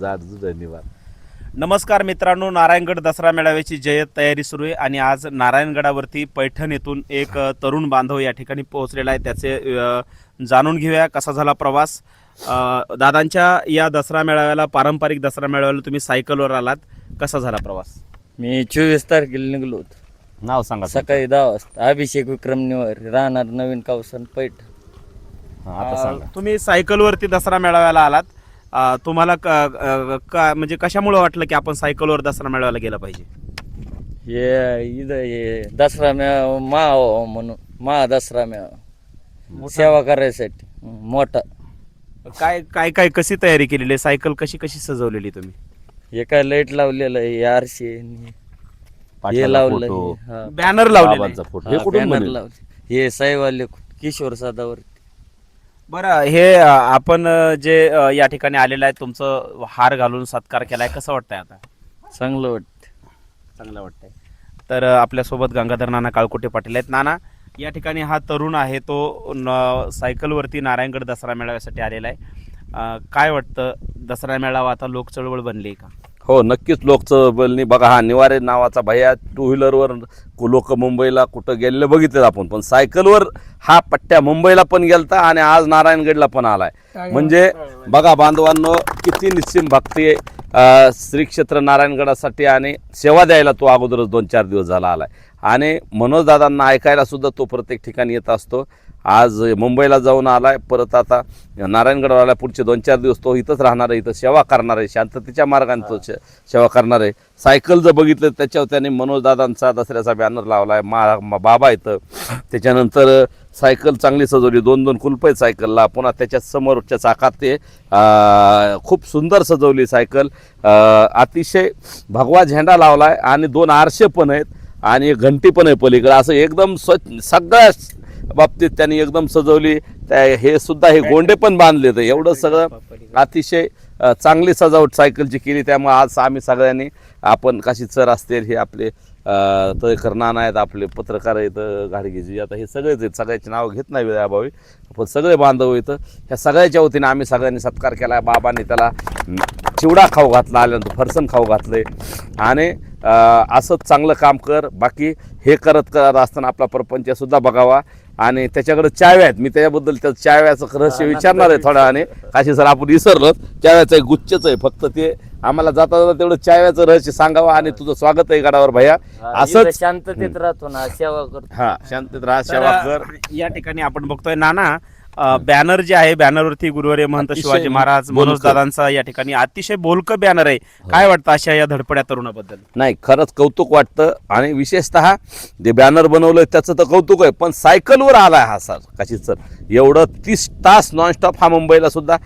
जाड धन्यवाद. नमस्कार मित्रांनो नारायणगड दसरा मेळाव्याची जय्यत तयारी सुरू आहे आणि आज नारायणगडावरती पैठण येथून एक तरुण बांधव या ठिकाणी पोहोचलेला आहे. त्याचे जाणून घेऊया कसा झाला प्रवास. दादांच्या या दसरा मेळाव्याला पारंपरिक दसरा मेळाव्याला तुम्ही सायकलवर आलात. कसा झाला प्रवास? मी चोवीस तारखेला निघलो होतो. नाव सांगा सकाळी दहा वाजता अभिषेक विक्रम निवार राहणार नवीन कावसन पैठ आता सांगा तुम्ही सायकलवरती दसरा मेळाव्याला आलात. तुम्हाला क- म्हणजे कशामुळे वाटलं की आपण सायकलवर दसरा मेळाव्याला गेलं पाहिजे? हे इथं हे दसरा मेळावा मा म्हणून मा दसरा मेळावा. सेवा करायसाठी मोठा. काय काय काय कशी तयारी केलेली आहे? सायकल कशी कशी सजवलेली तुम्ही? हे काय लाइट लावलेलं आहे आरशे हे लावलं फोटो. बॅनर? लावले. हे साईवाले किशोर सादावर बरं हे अ, आपण अ, जे अ, या ठिकाणी आलेलं आहे तुमचं हार घालून सत्कार केलाय कसं वाटतंय आता? चांगलं वाटतं चांगलं वाटतंय. तर अ, आपल्यासोबत गंगाधर नाना काळकोटे पाटील आहेत. नाना या ठिकाणी हा तरुण आहे तो न सायकलवरती नारायणगड दसरा मेळाव्यासाठी आलेला आहे. अ, काय वाटतं? दसरा मेळावा आता लोक चळवळ बनली का? हो नक्कीच लोकचं बोलणी बघा हा निवारे नावाचा भैया टू व्हीलरवर लोक मुंबईला कुठं गेलेले बघितले आपण. पण सायकलवर हा पट्ट्या मुंबईला पण गेलता आणि आज नारायणगडला पण आलाय. म्हणजे बघा बांधवांनो किती निश्चिम भक्ती श्री क्षेत्र नारायणगडासाठी आणि सेवा द्यायला तो अगोदरच दोन चार दिवस झाला आलाय. आणि मनोज दादांना ऐकायला सुद्धा तो प्रत्येक ठिकाणी येत असतो. आज मुंबईला जाऊन आलाय परत आता नारायणगडवर आलाय पुढचे दोन चार दिवस तो इथंच राहणार आहे इथं सेवा करणार आहे शांततेच्या मार्गाने तो सेवा करणार आहे. सायकल जर बघितलं त्याच्यावर त्याने मनोज दादांचा दसऱ्याचा बॅनर लावलाय मा मा- बाबा इथं. त्याच्यानंतर सायकल चांगली सजवली दोन दोन कुलप आहेत सायकलला पुन्हा त्याच्या समोरच्या चाकात ते खूप सुंदर सजवली सायकल. अतिशय भगवा झेंडा लावलाय आणि दोन आरशे पण आहेत आणि घंटी पण आहे पलीकडे. असं एकदम स्वच्छ सगळ्या बाबतीत त्यांनी एकदम सजवली. त्या हे सुद्धा हे गोंडे पण बांधले तर एवढं सगळं अतिशय चांगली सजावट सायकलची केली. त्यामुळे आज आम्ही सगळ्यांनी आपण काशी चर असतील हे आपले तळेकर नाना आहेत आपले पत्रकार आहेत गाडगेजी आता हे सगळेच आहेत. सगळ्याची नावं घेत नाही वेळाभावी. पण सगळे बांधव इथं ह्या सगळ्याच्या वतीने आम्ही सगळ्यांनी सत्कार केला. बाबांनी त्याला चिवडा खाऊ घातला आल्यानंतर फरसन खाऊ घातले. आणि असंच चांगलं काम कर. बाकी हे करत करत असताना आपला प्रपंचसुद्धा बघावा. आणि त्याच्याकडे चाव्या आहेत. मी त्याच्याबद्दल त्या चाव्याचं रहस्य विचारणार आहे थोड्या वेळाने काशी सर आपण विसरलो चाव्याचं एक गुच्छच आहे फक्त ते. आम्हाला जाता जाता तेवढं चाव्याचं रहस्य सांगावं आणि तुझं स्वागत आहे गडावर भैया. असंच शांततेत राहतो ना सेवा करतो. हा शांततेत राहा सेवा कर. या ठिकाणी आपण बघतोय नाना बॅनर जे आहे बॅनरवरती गुरुवारी महंत शिवाजी महाराज. मनोज दादांचा या ठिकाणी अतिशय बोलकं बॅनर आहे. काय वाटतं अशा या धडपड्या तरुणाबद्दल? नाही खरंच कौतुक वाटतं आणि विशेषतः जे बॅनर बनवलंय त्याचं तर कौतुक आहे पण सायकलवर आलाय हा सर कशीच सर. एवढं तीस तास नॉनस्टॉप हा मुंबईला सुद्धा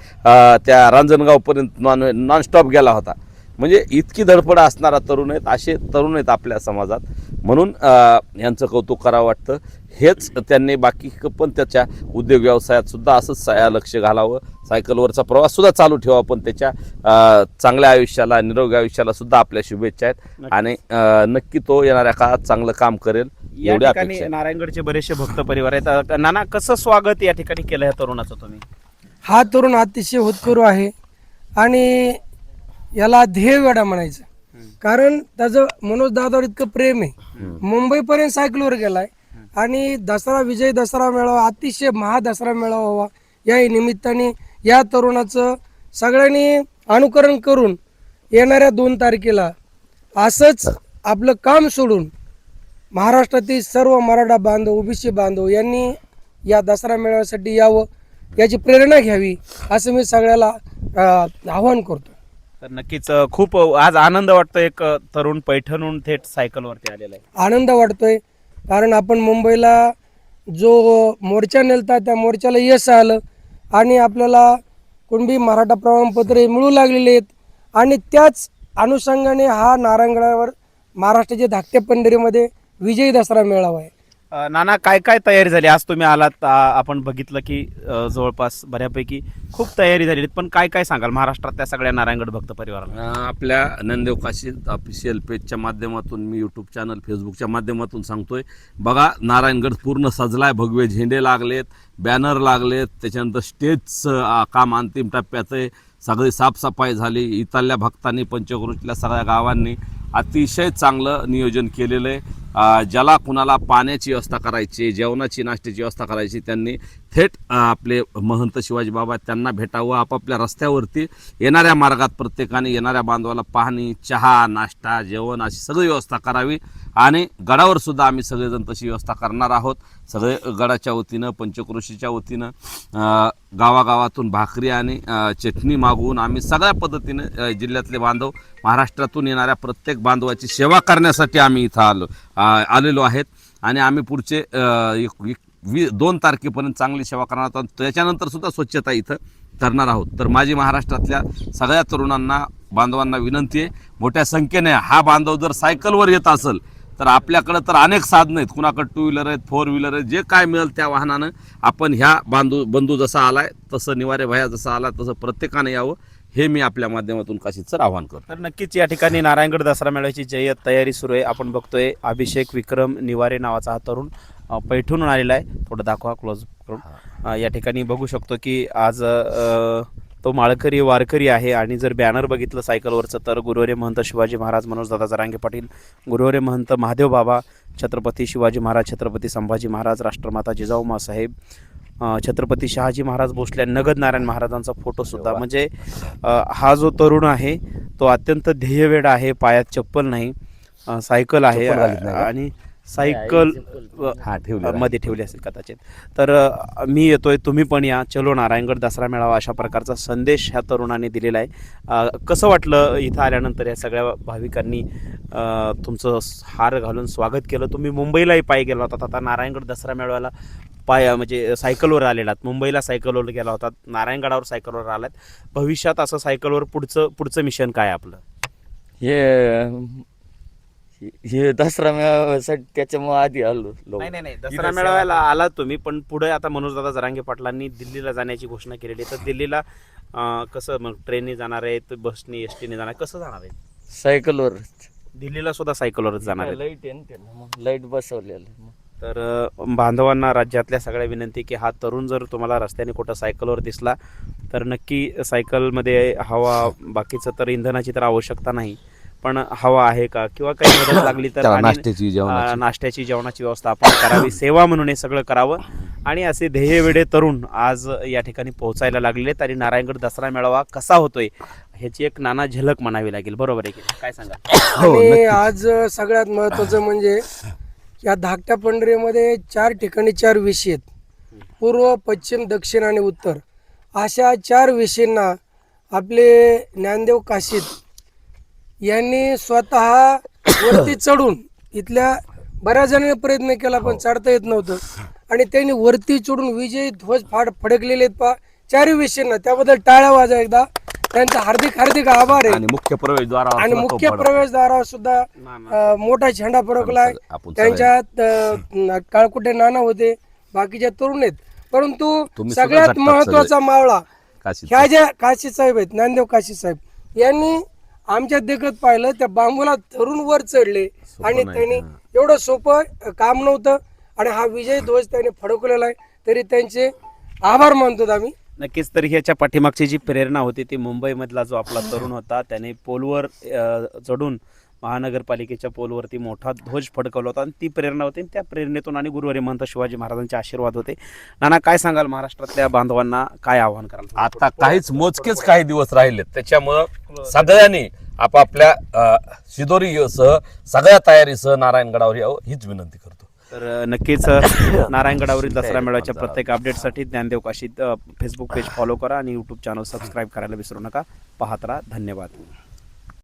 त्या रांजणगावपर्यंत नॉन नॉनस्टॉप गेला होता. म्हणजे इतकी धडपड असणारा तरुण आहेत असे तरुण आहेत आपल्या समाजात. म्हणून यांचं कौतुक करावं वाटतं. हेच त्यांनी बाकी पण त्याच्या उद्योग व्यवसायात सुद्धा असंच सा- लक्ष घालावं. सायकलवरचा प्रवास सुद्धा चालू ठेवा पण त्याच्या चांगल्या आयुष्याला निरोगी आयुष्याला सुद्धा आपल्या शुभेच्छा आहेत. आणि नक्की तो येणाऱ्या काळात चांगलं काम करेल या एवढी ठिकाणी अपेक्षा आहे. नारायणगडचे बरेचसे भक्त परिवार आहेत. नाना कसं स्वागत या ठिकाणी केलं या तरुणाचं तुम्ही? हा तरुण अतिशय होतकरू आहे. आणि याला ध्येय वेडा म्हणायचं. कारण त्याचं मनोज दादावर इतकं प्रेम आहे. मुंबईपर्यंत सायकलवर गेलाय. आणि दसरा विजय दसरा मेळावा अतिशय महादसरा मेळावा व्हावा. या निमित्ताने या तरुणाचं सगळ्यांनी अनुकरण करून येणाऱ्या दोन तारखेला असंच आपलं काम सोडून महाराष्ट्रातील सर्व मराठा बांधव ओबीसी बांधव यांनी या दसरा मेळाव्यासाठी यावं याची प्रेरणा घ्यावी असं मी सगळ्याला आवाहन करतो. तर नक्कीच अ, खूप अ, आज आनंद वाटतो एक अ, तरुण पैठणहून थेट सायकलवरती आलेला आहे. आनंद वाटतोय. कारण आपण मुंबईला जो मोर्चा नेलता त्या मोर्चाला यश आलं आणि आपल्याला कुणबी मराठा प्रमाणपत्र हे मिळू लागलेले आहेत. आणि त्याच अनुषंगाने हा नारायणगडावर महाराष्ट्राच्या धाकट्या पंढरीमध्ये विजयी दसरा मेळावा आहे. नाना काय काय तयारी झाली? आज तुम्ही आलात आपण बघितलं की जवळपास बऱ्यापैकी खूप तयारी झाली पण काय काय सांगाल? महाराष्ट्रात त्या सगळ्या नारायणगड भक्त परिवाराला? आपल्या नंदेव काशी ऑफिशियल पेजच्या माध्यमातून मी यूट्यूब चॅनल फेसबुकच्या माध्यमातून सांगतोय. बघा नारायणगड पूर्ण सजलाय. भगवे झेंडे लागलेत बॅनर लागलेत. त्याच्यानंतर स्टेजचं काम अंतिम टप्प्याचं आहे. सगळी साफसफाई झाली. इथल्या भक्तांनी पंचक्रोशीतल्या सगळ्या गावांनी अतिशय चांगलं नियोजन केलेलं आहे. ज्याला कुणाला पाण्याची व्यवस्था करायची जेवणाची नाश्त्याची व्यवस्था करायची त्यांनी थेट आपले महंत शिवाजी बाबा त्यांना भेटावं आपापल्या रस्त्यावरती. येणाऱ्या मार्गात प्रत्येकाने येणाऱ्या बांधवाला पाहणी चहा नाश्ता जेवण अशी सगळी व्यवस्था करावी. आणि गडावर सुद्धा आम्ही सगळेजण तशी व्यवस्था करणार आहोत. सगळे गडाच्या वतीनं पंचक्रोशीच्या वतीनं गावागावातून भाकरी आणि चटणी मागवून आम्ही सगळ्या पद्धतीनं जिल्ह्यातले बांधव महाराष्ट्रातून येणाऱ्या प्रत्येक बांधवाची सेवा करण्यासाठी आम्ही इथं आलो आलेलो आहेत. आणि आम्ही पुढचे एक- वी दोन तारखेपर्यंत चांगली सेवा करणार आहोत. आणि त्याच्यानंतर सुद्धा स्वच्छता इथं करणार आहोत. तर माझी महाराष्ट्रातल्या सगळ्या तरुणांना बांधवांना विनंती आहे. मोठ्या संख्येने हा बांधव जर सायकलवर येत असेल तर आपल्याकडं तर अनेक साधनं आहेत. कुणाकडे टू व्हीलर आहेत फोर व्हीलर आहेत जे काय मिळेल त्या वाहनानं आपण ह्या बांधू बंधू जसा आलाय तसं निवारे भया जसा आला तसं प्रत्येकाने यावं हे मी आपल्या माध्यमातून काशीचं आवाहन करतो. तर नक्कीच या ठिकाणी नारायणगड दसरा मेळ्याची जय्यत तयारी सुरू आहे. आपण बघतोय अभिषेक विक्रम निवारे नावाचा हा तरुण अ, पैठणहून आलेला आहे. थोडं दाखवा क्लोज करून. या ठिकाणी बघू शकतो की आज तो माळकरी वारकरी आहे आणि जर बॅनर बघितलं सायकलवरचं तर गुरुवारी महंत शिवाजी महाराज मनोजदादा जरांगे पाटील गुरुवारी महंत महादेव बाबा छत्रपती शिवाजी महाराज छत्रपती संभाजी महाराज राष्ट्रमाता जिजाऊमा साहेब छत्रपती शहाजी महाराज भोसले नगद नारायण महाराजांचा फोटो सुद्धा म्हणजे हा जो तरुण आहे तो अत्यंत ध्येयवेड आहे पायात चप्पल नाही सायकल आहे? आणि सायकल हा ठेवले मध्ये ठेवली असेल कदाचित. तर मी येतोय तुम्ही पण या. चलो नारायणगड दसरा मेळावा अशा प्रकारचा संदेश ह्या तरुणाने दिलेला आहे. कसं वाटलं इथं आल्यानंतर या सगळ्या भाविकांनी तुमचं हार घालून स्वागत केलं? तुम्ही मुंबईलाही पायी गेला होता. आता नारायणगड दसरा मेळाव्याला पाय म्हणजे सायकलवर आलेलात. मुंबईला सायकलवर गेला होता. नारायणगडावर सायकलवर आलात. भविष्यात असं सायकलवर पुढचं पुढचं मिशन काय आपलं? हे हे दसरा मेळाव्यासाठी त्याच्यामुळे आधी आलो लोक. नाही नाही नाही दसरा मेळाव्याला आलात तुम्ही पण पुढे आता मनोजदादा जरांगे पाटलांनी दिल्लीला जाण्याची घोषणा केलेली आहे. तर दिल्लीला अं, कसं मग ट्रेनने जाणार आहेत बसने एस टीने जाणार कसं जाणार आहे सायकलवर दिल्लीला सुद्धा सायकलवरच जाणार आहेत. लाइट आहे ना त्याला मग लाइट बसवलेलं आहे. मग. तर अं, बांधवांना राज्यातल्या सगळ्या विनंती की हा तरुण जर तुम्हाला रस्त्याने कुठं सायकलवर दिसला तर नक्की सायकलमध्ये हवा बाकीचं तर इंधनाची तर आवश्यकता नाही. पण हवा आहे का? किंवा काही मदत लागली तर त्याला आणि- नाश्त्याची, जेवणाची. अं, नाश्त्याची जेवणाची व्यवस्था आपण करावी. सेवा म्हणून हे सगळं करावं. आणि असे ध्येयवेडे तरुण आज या ठिकाणी पोहोचायला लागलेले आहेत आणि नारायणगड दसरा मेळावा कसा होतोय ह्याची एक नाना झलक म्हणावी लागेल. बरोबर आहे की नाही? काय सांगा आणि आज सगळ्यात महत्वाचं म्हणजे या धाकट्या पंढरीमध्ये चार ठिकाणी चार विषय आहेत. पूर्व पश्चिम दक्षिण आणि उत्तर. अशा चार विषयांना आपले ज्ञानदेव काशीत यांनी स्वतः वरती चढून इथल्या बऱ्याच जणांनी प्रयत्न केला पण चढता येत नव्हतं. आणि त्यांनी वरती चढून विजयी ध्वज फाड फडकलेले आहेत पा चारही विषयांना त्याबद्दल टाळ्या वाजा एकदा. त्यांचा हार्दिक हार्दिक आभार आहे. आणि मुख्य प्रवेशद्वारावर आणि मुख्य. प्रवेशद्वारावर सुद्धा अं, मोठा झेंडा फडकलाय आपण त्यांच्यात अं, काळकुटे नाना होते बाकीचे तरुण आहेत. परंतु तुम्ही सुद्धा सगळ्यात महत्त्वाचा मावळा. ह्या ज्या काशी साहेब आहेत ज्ञानदेव काशी साहेब यांनी आमच्या देखत पाहिलं त्या बांबूला तरुण वर चढले. आणि त्यांनी एवढं सोपं काम नव्हतं. आणि हा विजय ध्वज त्यांनी फडकलेला आहे. तरी त्यांचे आभार मानतो आम्ही. नक्कीच तर ह्याच्या पाठीमागची जी प्रेरणा होती ती मुंबईमधला जो आपला तरुण होता त्याने पोलवर चढून महानगरपालिकेच्या पोलवरती मोठा ध्वज फडकवला होता. आणि ती प्रेरणा होती आणि त्या प्रेरणेतून आणि गुरुवारी महंत शिवाजी महाराजांचे आशीर्वाद होते. नाना काय सांगाल महाराष्ट्रातल्या बांधवांना? काय आव्हान कराल? आता काहीच मोजकेच काही दिवस राहिलेत. त्याच्यामुळं सगळ्यांनी आपापल्या शिदोरीसह सगळ्या तयारीसह नारायणगडावर यावं हीच विनंती करतो. तर नक्कीच नारायणगडावरील दसरा मेळाव्याच्या प्रत्येक अपडेटसाठी ज्ञानदेव काशीत फेसबुक पेज फॉलो करा आणि यूट्यूब चॅनल सबस्क्राईब करायला विसरू नका. पाहत राहा. धन्यवाद.